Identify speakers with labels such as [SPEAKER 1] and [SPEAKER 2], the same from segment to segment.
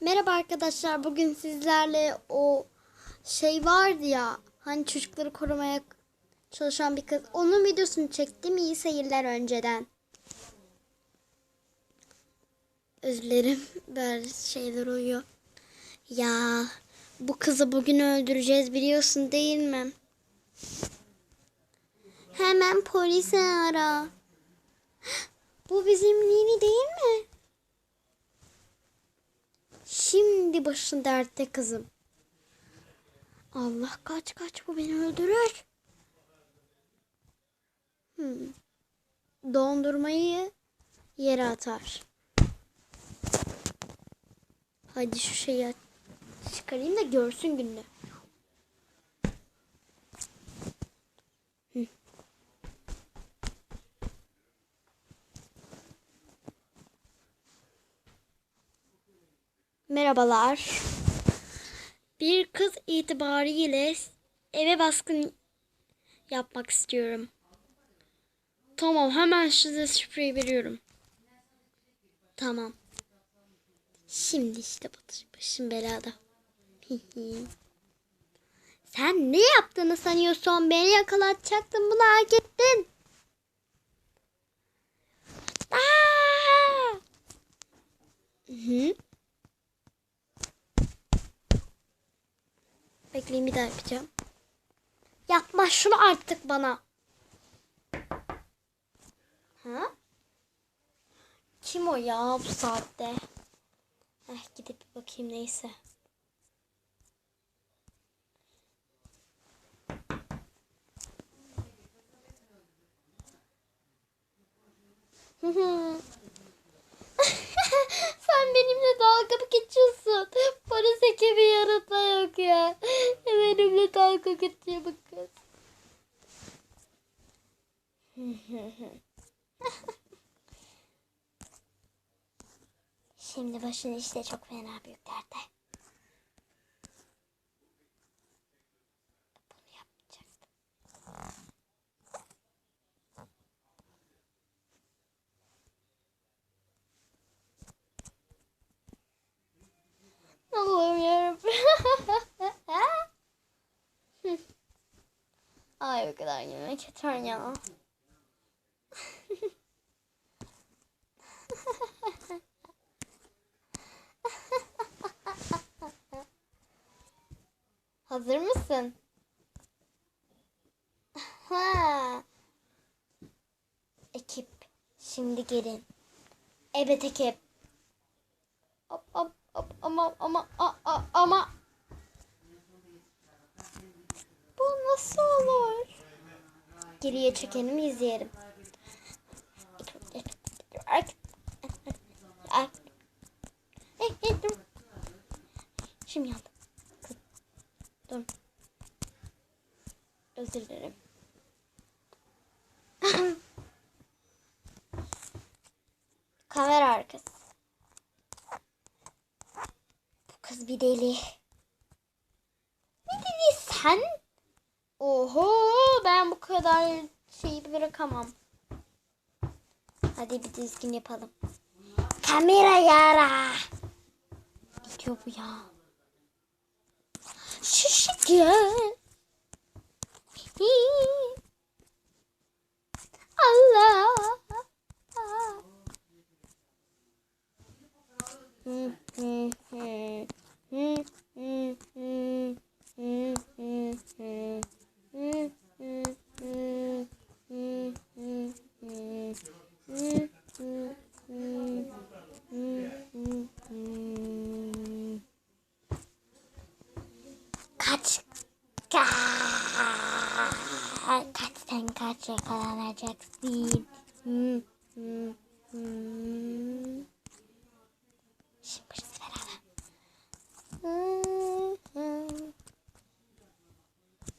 [SPEAKER 1] Merhaba arkadaşlar. Bugün sizlerle o şey vardı ya. Hani çocukları korumaya çalışan bir kız. Onun videosunu çektim. İyi seyirler önceden. Özür dilerim. Böyle şeyler oluyor. Ya bu kızı bugün öldüreceğiz biliyorsun değil mi? Hemen polisi ara. Bu bizim Lini değil mi? Şimdi başın dertte kızım. Allah kaç kaç bu beni öldürür. Hmm. Dondurmayı yere atar. Hadi şu şeyi çıkarayım da görsün gününü. Merhabalar. Bir kız itibariyle eve baskın yapmak istiyorum. Tamam hemen size şifreyi veriyorum. Tamam. Şimdi işte baş- başım belada. Sen ne yaptığını sanıyorsun? Beni yakalatacaktın bunu hak ettin. Aa! Hı. Bekleyin bir daha yapacağım. Yapma şunu artık bana. Ha? Kim o ya bu saatte? Eh gidip bakayım neyse. Hı hı. Şimdi başın işte çok fena büyük derde. Bunu yapacaktım. Allah'ım yarabbim. Ay o kadar yemek yeter ya. Hazır mısın? Ha. Ekip, şimdi gelin. Evet ekip. Hop hop hop ama ama a, a, ama bu nasıl olur? Geriye çekelim izleyelim. Hey, Özür dilerim. Kamera arkası. Bu kız bir deli. Bir deli sen? Oho ben bu kadar şeyi bırakamam. Hadi bir düzgün yapalım. Kamera yara. Ne diyor bu ya? Şişkin. Allah. Hı, sen kaç yakalanacaksın. Hı, hı, hı. Şimdi başınız beraber. Hı.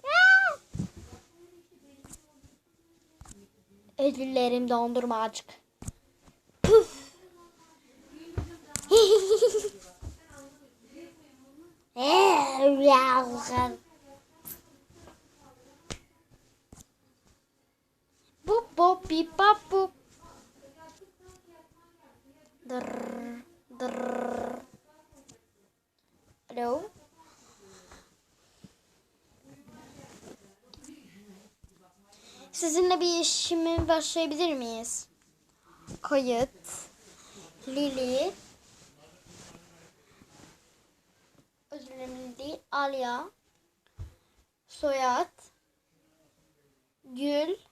[SPEAKER 1] Aa! Özür dilerim dondurma açık. Bup bup bip bap bup. Alo. Sizinle bir işimi başlayabilir miyiz? Kayıt. Lili. Özür dilerim Lili. Alya. Soyad. Gül.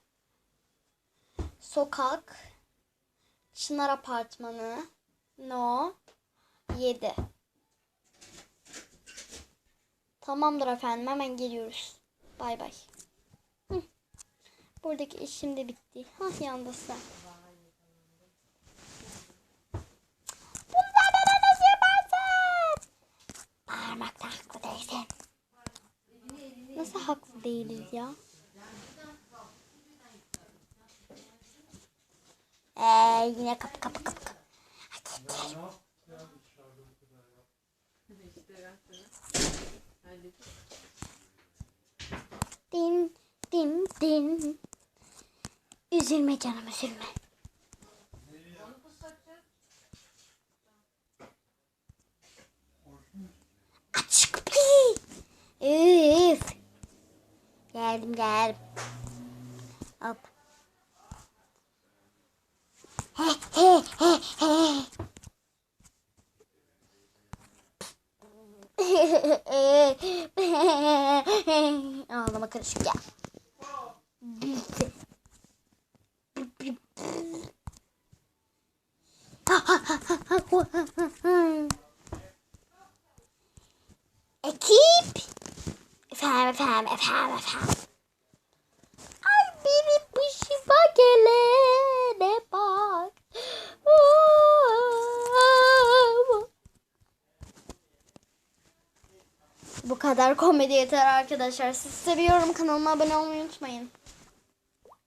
[SPEAKER 1] Sokak. Çınar Apartmanı. No. 7. Tamamdır efendim hemen geliyoruz. Bay bay. Buradaki işim de bitti. Hah yandı sen. Parmakta haklı değilsin. Nasıl haklı değiliz ya? Ee, yine kapı kapı kapı kapı. Hadi gidelim. Din din din. Üzülme canım üzülme. Aç kapıyı. Üf. Geldim geldim. Hop. Ya. Ekip. Efendim efendim efendim. Kadar komedi yeter arkadaşlar. Sizi seviyorum. Kanalıma abone olmayı unutmayın.